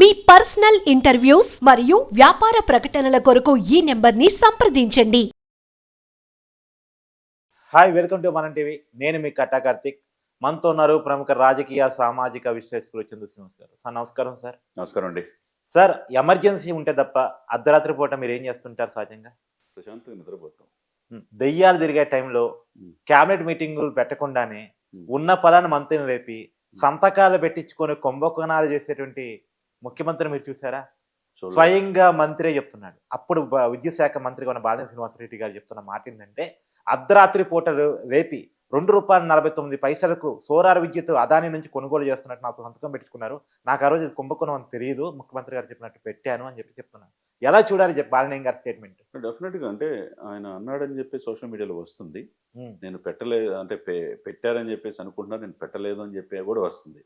మీ personal interviews మరియు వ్యాపార ప్రకటనల కొరకు ఈ నెంబర్ని సంప్రదించండి. Hi welcome to Manam TV నేను మీ కట్టా కార్తిక్. మనతో ఉన్నారు ప్రముఖ రాజకీయ సామాజిక విశ్లేషకులు చంద్ర శ్రీనివాస్ గారు. సార్ నమస్కారం సార్. నమస్కారం అండి. సార్ ఎమర్జెన్సీ ఉంటే తప్ప అర్ధరాత్రి పూట మీరు ఏం చేస్తుంటారు సహజంగా? ప్రశాంతంగా నిద్రపోతాం. దెయ్యాలు తిరిగే టైంలో. క్యాబినెట్ మీటింగులు పెట్టకుండానే. ఉన్న పలాన్ని మంత్రిని రేపి సంతకాలు పెట్టించుకొని కుంభకోణాలు చేసేటువంటి ముఖ్యమంత్రిని మీరు చూసారా. స్వయంగా మంత్రే చెప్తున్నాడు. అప్పుడు బ- విద్యుత్ శాఖ మంత్రిగా ఉన్న బాలినేని శ్రీనివాసరెడ్డి గారు చెప్తున్న మాట ఏంటంటే అర్ధరాత్రి పూట రేపి రెండు రూపాయల నలభై తొమ్మిది పైసలకు సోలార్ విద్యుత్ అదాని నుంచి కొనుగోలు చేస్తున్నట్టు నాకు సంతకం పెట్టుకున్నారు. నాకు ఆ రోజు కుంభకోణం అని తెలియదు ముఖ్యమంత్రి గారు చెప్పినట్టు పెట్టాను అని చెప్పి చెప్తున్నాను ఎలా చూడాలి చెప్పి బాలినేని గారి స్టేట్మెంట్ డెఫినెట్గా అంటే ఆయన అన్నాడని చెప్పి సోషల్ మీడియాలో వస్తుంది. నేను పెట్టలేదు అంటే పెట్టారని చెప్పేసి అనుకుంటున్నా నేను పెట్టలేదు అని చెప్పి కూడా వస్తుంది.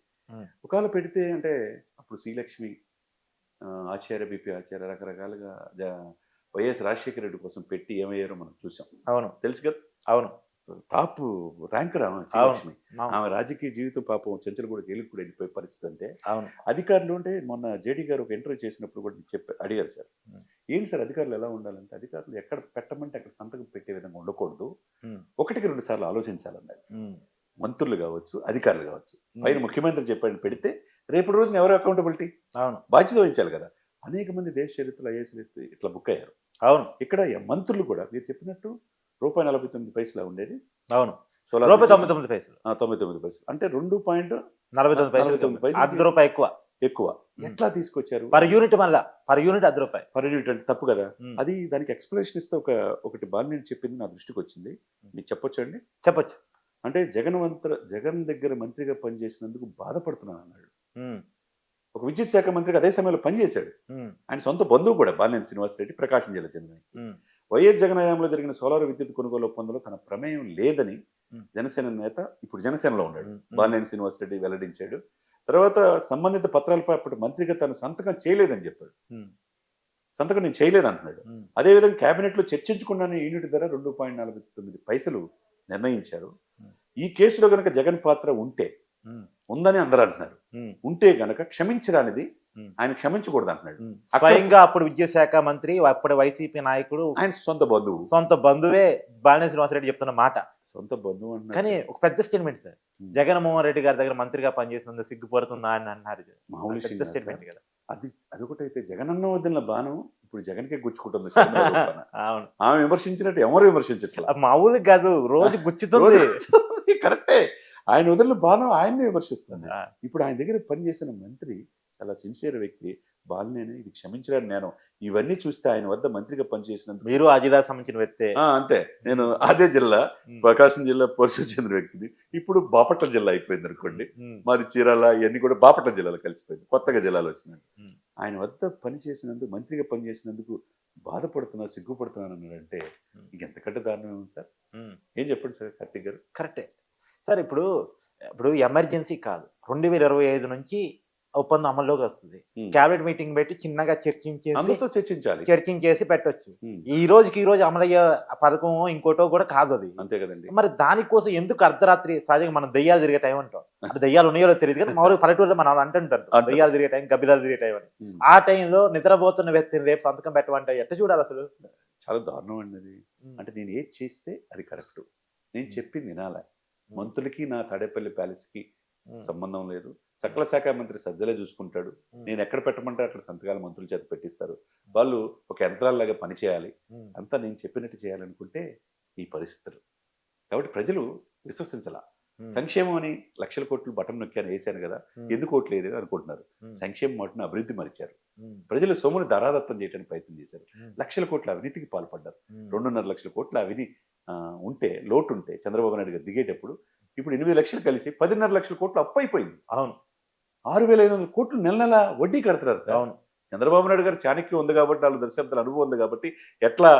ఒకవేళ పెడితే అంటే అప్పుడు శ్రీలక్ష్మి ఆచార్య బిపి ఆచార్య రకరకాలుగా వైఎస్ రాజశేఖర రెడ్డి కోసం పెట్టి ఏమయ్యారో మనం చూసాం. అవును. తెలుసు కదా? అవును. టాప్ ర్యాంకర్ ఆమె శ్రీలక్ష్మి ఆమె రాజకీయ జీవితం పాపం చెంచలు కూడా జైలుకు కూడా వెళ్ళిపోయే పరిస్థితి అంటే అధికారులు అంటే మొన్న జేడీ గారు ఒక ఇంటర్వ్యూ చేసినప్పుడు కూడా చెప్పి అడిగారు సార్. ఏంటి సార్ అధికారులు ఎలా ఉండాలంటే అధికారులు ఎక్కడ పెట్టమంటే అక్కడ సంతకం పెట్టే విధంగా ఉండకూడదు. ఒకటికి రెండు సార్లు ఆలోచించాలన్నారు. మంత్రులు కావచ్చు అధికారులు కావచ్చు. పైన ముఖ్యమంత్రి చెప్పాడు పెడితే రేపటి రోజున ఎవరు అకౌంటబిలిటీ అవును. బాధ్యత వహించాలి కదా. అనేక మంది దేశ చరిత్రలో ఐఏఎస్ ఇట్లా బుక్ అయ్యారు. అవును. ఇక్కడ మంత్రులు కూడా మీరు చెప్పినట్టు రూపాయి నలభై తొమ్మిది పైసలు ఉండేది? అవును. సోలార్ రూపాయి విద్యుత్- తొమ్మిది పైసలు. తొంభై తొమ్మిది పైసలు. అంటే రెండు పాయింట్ నలభై తొమ్మిది తొమ్మిది పైసలు. అర్ధ రూపాయి ఎక్కువ. ఎక్కువ. ఎట్లా తీసుకొచ్చారు? పర్ యూనిట్ మళ్ళా. పర్ యూనిట్ అర్ధ రూపాయి. పర్ యూనిట్ అంటే తప్పు కదా. అది దానికి ఎక్స్ప్లెనేషన్ ఇస్తే ఒక ఒకటి బాగా నేను చెప్పింది నా దృష్టికి వచ్చింది. మీకు చెప్పొచ్చు అండి? చెప్పొచ్చు. అంటే జగన్ మంత్ర జగన్ దగ్గర మంత్రిగా పనిచేసినందుకు బాధపడుతున్నాను అన్నాడు. ఒక విద్యుత్ శాఖ మంత్రిగా అదే సమయంలో పనిచేశాడు. ఆయన సొంత బంధువు కూడా బాలినేని శ్రీనివాసరెడ్డి ప్రకాశం జిల్లా చెందిన. వైఎస్ జగన్ హయాంలో జరిగిన సోలార్ విద్యుత్ కొనుగోలు ఒప్పందంలో తన ప్రమేయం లేదని. జనసేన నేత ఇప్పుడు జనసేనలో ఉన్నాడు ఉం. బాలినేని శ్రీనివాసరెడ్డి వెల్లడించాడు తర్వాత సంబంధిత పత్రాలపై అప్పుడు మంత్రిగా తను సంతకం చేయలేదని చెప్పాడు. సంతకం నేను చేయలేదు అంటున్నాడు. అదేవిధంగా కేబినెట్లో చర్చించుకున్న యూనిట్ ధర రెండు పాయింట్ నలభై తొమ్మిది పైసలు నిర్ణయించారు. ఈ కేసులో గనక జగన్ పాత్ర ఉంటే. ఉందని అందరూ అంటున్నారు. ఉంటే గనక క్షమించరానిది. ఆయన క్షమించకూడదు అంటున్నాడు స్వయంగా అప్పుడు విద్యాశాఖ మంత్రి అప్పుడు వైసీపీ నాయకుడు ఆయన సొంత బంధువు. సొంత బంధువే బాలినేని శ్రీనివాసరెడ్డి చెప్తున్న మాట. సొంత బంధువు కానీ ఒక పెద్ద స్టేట్మెంట్ సార్. జగన్మోహన్ రెడ్డి గారి దగ్గర మంత్రిగా పనిచేసినందుకు సిగ్గుపడుతుందా అని అన్నారు. మామూలు పెద్ద కాదు స్టేట్మెంట్. కదా. అది అదొకటైతే జగనన్న వదిలిన బాణం ఇప్పుడు జగన్కే గుచ్చుకుంటుంది. అవును. ఆమె విమర్శించినట్టు ఎవరు విమర్శించట్లా మామూలు కాదు రోజు గుచ్చుతుంది. కరెక్టే. ఆయన వదిలిన బాణం ఆయన్నే విమర్శిస్తుంది. ఇప్పుడు ఆయన దగ్గర పనిచేసిన మంత్రి చాలా సిన్సియర్ వ్యక్తి. బాలినేని ఇది క్షమించడానికి నేను ఇవన్నీ చూస్తే ఆయన వద్ద మంత్రిగా పనిచేసినందుకు మీరు అజిదా సంబంధించిన వ్యక్తే ఆ, అంతే. నేను అదే జిల్లా. ప్రకాశం జిల్లా పరిశుద్ధ చెందిన వ్యక్తిని ఇప్పుడు బాపట్ల జిల్లా అయిపోయింది అనుకోండి. మాది చీరాల ఇవన్నీ కూడా బాపట్ల జిల్లాలో కలిసిపోయింది. కొత్తగా జిల్లాలో వచ్చినాడు ఉం. ఆయన వద్ద పనిచేసినందుకు మంత్రిగా పనిచేసినందుకు బాధపడుతున్నా సిగ్గుపడుతున్నాను అన్నాడంటే. ఇంకెంతకంటే దారుణం ఏముంది సార్. ఏం చెప్పండి సార్ కార్తీక్ గారు? కరెక్టే. సార్ ఇప్పుడు ఇప్పుడు ఎమర్జెన్సీ కాదు. రెండు వేల ఇరవై ఐదు నుంచి ఒప్పందం అమల్లోకి వస్తుంది. క్యాబినెట్ మీటింగ్ పెట్టి చిన్నగా చర్చించేసి చర్చించాలి. చర్చించేసి పెట్టొచ్చు. ఈ రోజుకి ఈ రోజు అమలయ్యే పథకం ఇంకోటో కూడా కాదు అది. అంతే కదండి. మరి దానికోసం ఎందుకు అర్ధరాత్రి సహజంగా మనం దయ్యాలు తిరిగే టైం అంటాం? అంటే దయ్యాలు ఉన్నాయో తెలియదు కానీ మామూలుగా పల్లెటూరులో మనం అంటుంటారు. దయ్యాలు తిరిగే టైం గబ్బిలాలు తిరిగే టైం అని. ఆ టైంలో నిద్రపోతున్న వ్యక్తిని రేపు సంతకం పెట్టమంటే ఎట్ట చూడాలి అసలు? చాలా దారుణం అండి అంటే నేను ఏది చేస్తే అది కరెక్ట్. నేను చెప్పింది వినాల. మంత్రులకి నా తాడేపల్లి ప్యాలెస్కి. సంబంధం లేదు సకల శాఖ మంత్రి సజ్జలే చూసుకుంటాడు. నేను ఎక్కడ పెట్టమంటే అక్కడ సంతకాలు మంత్రుల చేత పెట్టిస్తారు వాళ్ళు ఒక యంత్రాల్లాగా పని చేయాలి ఉం. అంతా నేను చెప్పినట్టు చేయాలనుకుంటే ఈ పరిస్థితులు కాబట్టి ప్రజలు విశ్వసించాల. సంక్షేమం అని లక్షల కోట్లు బటన్ నొక్కాను వేశాను కదా. ఎందుకు ఓట్లు లేదు అనుకుంటున్నారు. సంక్షేమం మాటను అభివృద్ధి మరిచారు. ప్రజల సొమ్మును ధరాదత్తం చేయడానికి ప్రయత్నం చేశారు. లక్షల కోట్ల అవినీతికి పాల్పడ్డారు. రెండున్నర లక్షల కోట్ల అవిని ఉంటే లోటు ఉంటే చంద్రబాబు నాయుడు గారు దిగేటప్పుడు ఇప్పుడు ఎనిమిది లక్షలు కలిసి పదిన్నర లక్షల కోట్లు అప్పు అయిపోయింది. అవును. ఆరు వేల ఐదు వందల కోట్లు నెల నెల వడ్డీ కడుతున్నారు సార్. అవును. చంద్రబాబు నాయుడు గారు చాణక్యం ఉంది కాబట్టి వాళ్ళు దశాబ్దాల అనుభవం ఉంది కాబట్టి ఎట్లా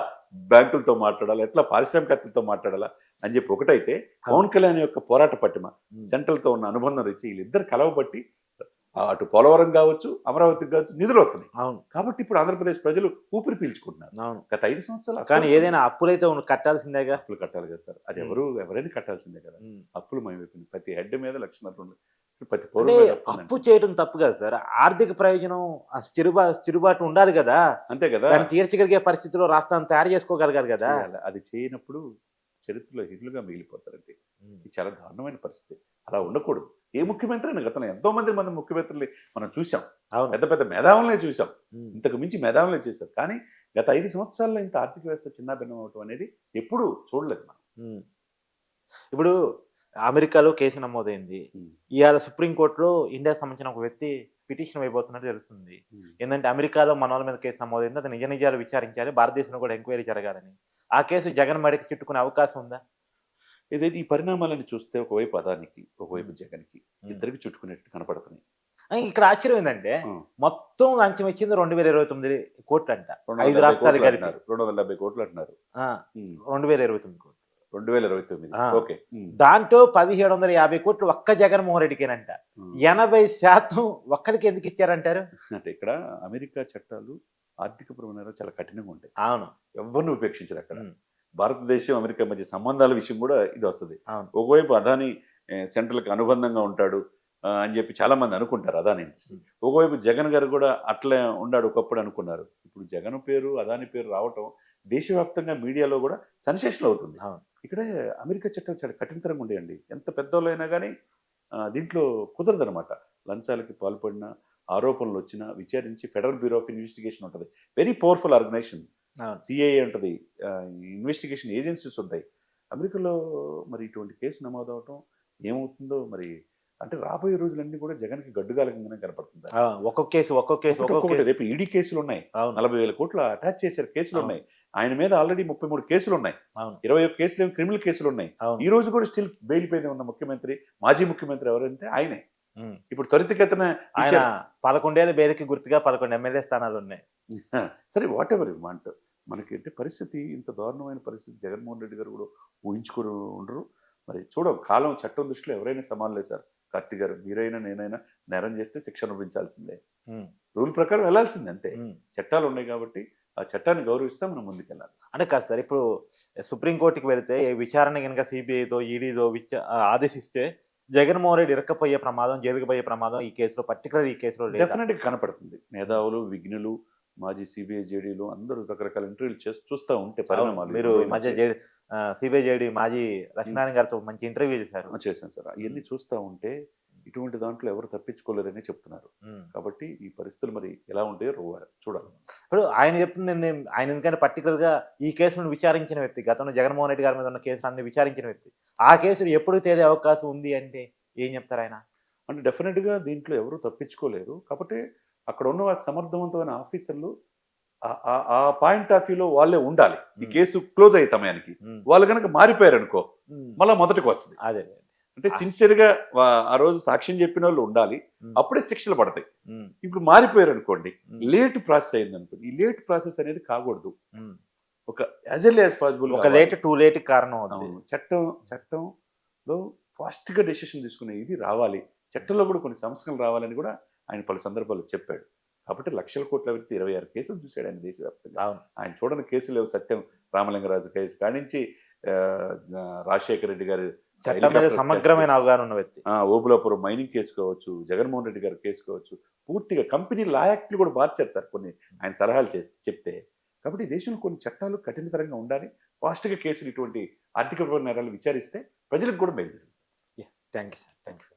బ్యాంకులతో మాట్లాడాలి ఎట్లా పారిశ్రామికవేత్తలతో మాట్లాడాలా అని చెప్పి ఒకటైతే పవన్ కళ్యాణ్ యొక్క పోరాట పట్టిమ. సెంట్రల్తో ఉన్న అనుబంధం రీచి వీళ్ళిద్దరు కలవబట్టి అటు పోలవరం కావచ్చు అమరావతికి కావచ్చు నిధులు వస్తున్నాయి. అవును. కాబట్టి ఇప్పుడు ఆంధ్రప్రదేశ్ ప్రజలు ఊపిరి పీల్చుకుంటున్నారు. అవును. గత ఐదు సంవత్సరాలు కానీ ఏదైనా అప్పులైతే కట్టాల్సిందేగా? అప్పులు కట్టాలి కదా సార్. అది ఎవరు ఎవరైనా కట్టాల్సిందే కదా. అప్పులు మైమైపోయింది ప్రతి హెడ్ మీద లక్షన్నర రెండు ప్రతి అప్పు. చేయడం తప్పు కదా సార్. ఆర్థిక ప్రయోజనం స్థిరుబా స్థిరుబాటు ఉండాలి కదా. అంతే కదా. దాన్ని తీర్చగలిగే పరిస్థితిలో రాష్ట్రాన్ని తయారు చేసుకోగలగాలి కదా. అది చేయనప్పుడు చరిత్రలో హిరులుగా మిగిలిపోతారండి. ఇది చాలా దారుణమైన పరిస్థితి. అలా ఉండకూడదు. ఏ ముఖ్యమంత్రి అయినా గతంలో ఎంతో మంది మంది ముఖ్యమంత్రులు మనం చూసాం పెద్ద పెద్ద మేధావులనే చూసాం. ఇంతకు మించి మేధావులే చేశారు. కానీ గత ఐదు సంవత్సరాల్లో ఇంత ఆర్థిక వ్యవస్థ చిన్నాభిన్నం అవటం అనేది ఎప్పుడూ చూడలేదు మనం. ఇప్పుడు అమెరికాలో కేసు నమోదైంది. ఇవాళ సుప్రీంకోర్టులో ఇండియాకి సంబంధించిన ఒక వ్యక్తి పిటిషన్ అయిపోతున్నట్టు తెలుస్తుంది. ఏంటంటే అమెరికాలో మన వాళ్ళ మీద కేసు నమోదైంది. అది నిజ నిజాలు విచారించాలి. భారతదేశంలో కూడా ఎంక్వైరీ జరగాలని. ఆ కేసు జగన్ మడికి చుట్టుకునే అవకాశం ఉందా ఇదే ఈ పరిణామాలను చూస్తే ఒకవైపు అదానికి ఒకవైపు జగన్కి ఇద్దరికి చుట్టుకునేట్టు కనపడుతున్నాయి ఇక్కడ ఆశ్చర్యం ఏంటంటే. మొత్తం లంచం ఇచ్చింది రెండు వేల ఇరవై తొమ్మిది కోట్లు అంట ఐదు రాష్ట్రాలు కోట్లు కలిపి అంటున్నారు. రెండు వందల డెబ్బై కోట్లు అంటున్నారు. రెండు వేల ఇరవై తొమ్మిది కోట్లు రెండు వేల ఇరవై తొమ్మిది. ఓకే. దాంట్లో పదిహేడు వందల యాభై కోట్లు ఒక్క జగన్మోహన్ రెడ్డికేనంట. ఎనభై శాతం ఒక్కడికి ఎందుకు ఇచ్చారంటారు అంటే ఇక్కడ అమెరికా చట్టాలు ఆర్థిక ప్రమాణాలు చాలా కఠినంగా ఉంటాయి. అవును. ఎవరిని ఉపేక్షించరు అక్కడ. భారతదేశం అమెరికా మధ్య సంబంధాల విషయం కూడా ఇది వస్తుంది. ఒకవైపు అదాని సెంట్రల్కి అనుబంధంగా ఉంటాడు అని చెప్పి చాలా మంది అనుకుంటారు అదాని ఒకవైపు జగన్ గారు కూడా అట్లే ఉన్నాడు ఒకప్పుడు అనుకున్నారు. ఇప్పుడు జగన్ పేరు అదాని పేరు రావటం దేశవ్యాప్తంగా మీడియాలో కూడా సెన్సేషన్ అవుతుంది. ఇక్కడే అమెరికా చట్టాలు చాలా కఠినతరంగా ఉండేయండి. ఎంత పెద్దోళ్ళైనా కానీ దీంట్లో కుదరదనమాట లంచాలకి పాల్పడిన ఆరోపణలు వచ్చినా విచారించి ఫెడరల్ బ్యూరో ఆఫ్ ఇన్వెస్టిగేషన్ ఉంటుంది. వెరీ పవర్ఫుల్ ఆర్గనైజేషన్ సిఐఏ ఉంటుంది. ఇన్వెస్టిగేషన్ ఏజెన్సీస్ ఉంటాయి. అమెరికాలో మరి ఇటువంటి కేసు నమోదవటం ఏమవుతుందో మరి అంటే రాబోయే రోజులన్నీ కూడా జగన్కి గడ్డుగాలంగానే కనపడుతుంది. ఆ, ఒక్కొక్క కేసు ఒక్కొక్క కేసు ఒక్కొక్క ఒక్కొక్కటి రేపు ఈడీ కేసులు ఉన్నాయి. నలభై వేల కోట్లు అటాచ్ చేశారు కేసులు. ఉన్నాయి. ఆయన మీద ఆల్రెడీ ముప్పై మూడు కేసులు ఉన్నాయి. ఇరవై ఒక్క కేసులు ఏమో క్రిమినల్ కేసులు ఉన్నాయి. ఈ రోజు కూడా స్టిల్ బెయిల్ పైన ఉన్న ముఖ్యమంత్రి మాజీ ముఖ్యమంత్రి ఎవరంటే ఆయనే. ఇప్పుడు త్వరితగతిన ఆయన. పదకొండేళ్ళ బేదకి గుర్తుగా పదకొండు ఎమ్మెల్యే స్థానాలు ఉన్నాయి. సరే వాట్ ఎవర్ ఇవ్వమంట మనకి అంటే పరిస్థితి? ఇంత దారుణమైన పరిస్థితి. జగన్మోహన్ రెడ్డి గారు కూడా ఊహించుకుని ఉండరు. మరి చూడ కాలం చట్టం దృష్టిలో ఎవరైనా సమానం లేదు సార్. కార్తీ గారు మీరైనా నేనైనా నేరం చేస్తే శిక్ష అనుభవించాల్సిందే. రూల్ ప్రకారం వెళ్ళాల్సిందే అంతే. చట్టాలు ఉన్నాయి కాబట్టి ఆ చట్టాన్ని గౌరవిస్తే మనం ముందుకెళ్ళాలి. అంటే కాదు సార్ ఇప్పుడు సుప్రీంకోర్టుకి వెళితే విచారణ కనుక సిబిఐతో ఈడీతో ఆదేశిస్తే జగన్మోహన్ రెడ్డి ఇరక్కపోయే ప్రమాదం పోయే ప్రమాదం ఈ కేసులో పర్టికులర్ ఈ కేసులో డెఫినెట్గా కనపడుతుంది. మేధావులు విఘ్నులు మాజీ సిబిఐ జేడీలు అందరూ రకరకాల ఇంటర్వ్యూలు చేసి చూస్తూ ఉంటే పరిణామాలు మీరు మధ్య సిబిఐ జేడి మాజీ లక్ష్మీనారాయణ గారితో మంచి ఇంటర్వ్యూ చేశారు. చేశాను సార్. అవన్నీ చూస్తూ ఉంటే ఇటువంటి దాంట్లో ఎవరు తప్పించుకోలేరని చెప్తున్నారు. కాబట్టి ఈ పరిస్థితులు మరి ఎలా ఉంటాయో చూడాలి ఇప్పుడు ఆయన చెప్తుంది? ఆయన ఎందుకంటే పర్టికులర్గా ఈ కేసును విచారించిన వ్యక్తి గతంలో జగన్మోహన్ రెడ్డి గారి మీద ఉన్న కేసులన్నీ విచారించిన వ్యక్తి ఆ కేసులు ఎప్పుడు తేలే అవకాశం ఉంది అంటే ఏం చెప్తారు ఆయన అంటే డెఫినెట్గా దీంట్లో ఎవరు తప్పించుకోలేరు కాబట్టి అక్కడ ఉన్న సమర్థవంతమైన ఆఫీసర్లు ఆ- పాయింట్ ఆఫ్ వ్యూలో వాళ్ళే ఉండాలి ఈ. కేసు క్లోజ్ అయ్యే సమయానికి. వాళ్ళు కనుక మారిపోయారు అనుకో. మళ్ళీ మొదటికి వస్తుంది అదే అంటే. సిన్సియర్గా ఆ రోజు సాక్ష్యం చెప్పిన వాళ్ళు ఉండాలి. అప్పుడే శిక్షలు పడతాయి. ఇప్పుడు మారిపోయారు అనుకోండి. లేట్ ప్రాసెస్ అయింది అనుకోండి ఈ లేట్ ప్రాసెస్ అనేది కాకూడదు. ఒక యాజ్ ఎల్ యాజ్ పాసిబుల్ ఒక లేట్ టూ లేట్ కారణం చట్టం చట్టంలో ఫాస్ట్గా డెసిషన్ తీసుకునే ఇది రావాలి. చట్టంలో కూడా కొన్ని సంస్కరణలు రావాలని కూడా ఆయన పలు సందర్భాల్లో చెప్పాడు. కాబట్టి లక్షల కోట్ల వ్యక్తి ఇరవై ఆరు కేసులు చూశాడు ఆయన దేశవ్యాప్తంగా. ఆయన చూడని కేసులు లేవు. సత్యం రామలింగరాజు కేసు కానించి రాజశేఖర రెడ్డి గారి చట్టం మీద హెలికాప్టర్ సమగ్రమైన అవగాహన ఉన్న వ్యక్తి. ఓబులాపురం మైనింగ్ కేసు కావచ్చు జగన్మోహన్ రెడ్డి గారి కేసు కావచ్చు పూర్తిగా కంపెనీ లా యాక్ట్లు కూడా మార్చారు సార్ కొన్ని ఆయన సలహాలు చేసి చెప్తే. కాబట్టి దేశంలో కొన్ని చట్టాలు కఠినతరంగా ఉండాలి ఫాస్ట్గా కేసులు ఇటువంటి ఆర్థిక నేరాలు విచారిస్తే ప్రజలకు కూడా మేలు జరుగుతుంది. Thank you sir thank you